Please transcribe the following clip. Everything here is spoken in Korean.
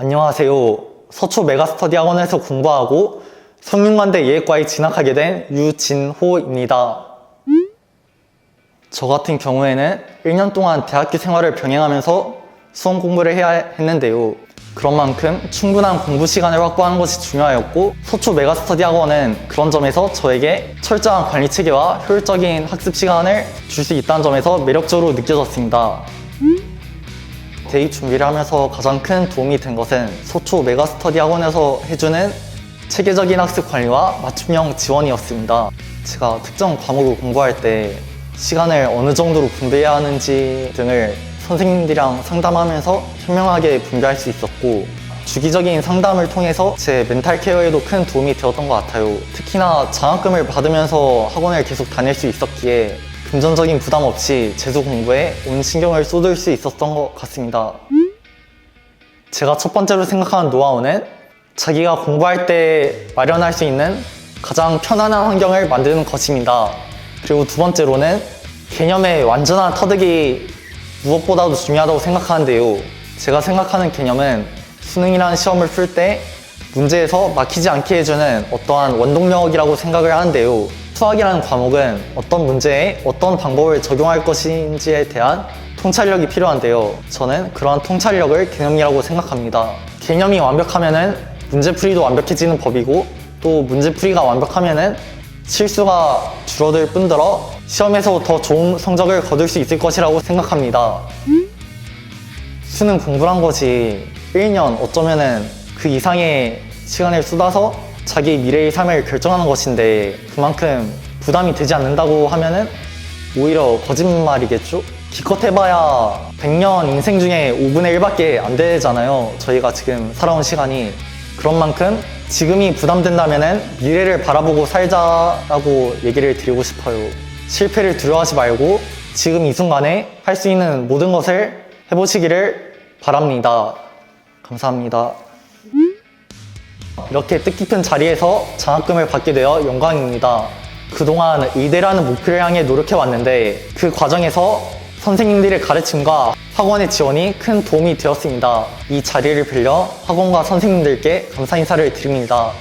안녕하세요. 서초 메가스터디 학원에서 공부하고 성균관대 예과에 진학하게 된 유진호입니다. 저 같은 경우에는 1년 동안 대학교 생활을 병행하면서 수험 공부를 해야 했는데요. 그런 만큼 충분한 공부 시간을 확보하는 것이 중요하였고 서초 메가스터디 학원은 그런 점에서 저에게 철저한 관리 체계와 효율적인 학습 시간을 줄 수 있다는 점에서 매력적으로 느껴졌습니다. 대입 준비를 하면서 가장 큰 도움이 된 것은 소초 메가스터디 학원에서 해주는 체계적인 학습 관리와 맞춤형 지원이었습니다. 제가 특정 과목을 공부할 때 시간을 어느 정도로 분배해야 하는지 등을 선생님들이랑 상담하면서 현명하게 분배할 수 있었고 주기적인 상담을 통해서 제 멘탈 케어에도 큰 도움이 되었던 것 같아요. 특히나 장학금을 받으면서 학원을 계속 다닐 수 있었기에 금전적인 부담 없이 재수 공부에 온 신경을 쏟을 수 있었던 것 같습니다. 제가 첫 번째로 생각하는 노하우는 자기가 공부할 때 마련할 수 있는 가장 편안한 환경을 만드는 것입니다. 그리고 두 번째로는 개념의 완전한 터득이 무엇보다도 중요하다고 생각하는데요. 제가 생각하는 개념은 수능이라는 시험을 풀 때 문제에서 막히지 않게 해주는 어떠한 원동력이라고 생각을 하는데요. 수학이라는 과목은 어떤 문제에 어떤 방법을 적용할 것인지에 대한 통찰력이 필요한데요. 저는 그러한 통찰력을 개념이라고 생각합니다. 개념이 완벽하면은 문제풀이도 완벽해지는 법이고 또 문제풀이가 완벽하면은 실수가 줄어들 뿐더러 시험에서 더 좋은 성적을 거둘 수 있을 것이라고 생각합니다. 수능 공부를 한 것이 1년 어쩌면은 그 이상의 시간을 쏟아서 자기 미래의 삶을 결정하는 것인데 그만큼 부담이 되지 않는다고 하면은 오히려 거짓말이겠죠? 기껏 해봐야 100년 인생 중에 5분의 1밖에 안 되잖아요. 저희가 지금 살아온 시간이. 그런 만큼 지금이 부담된다면은 미래를 바라보고 살자라고 얘기를 드리고 싶어요. 실패를 두려워하지 말고 지금 이 순간에 할 수 있는 모든 것을 해보시기를 바랍니다. 감사합니다. 이렇게 뜻깊은 자리에서 장학금을 받게 되어 영광입니다. 그동안 의대라는 목표를 향해 노력해 왔는데 그 과정에서 선생님들의 가르침과 학원의 지원이 큰 도움이 되었습니다. 이 자리를 빌려 학원과 선생님들께 감사 인사를 드립니다.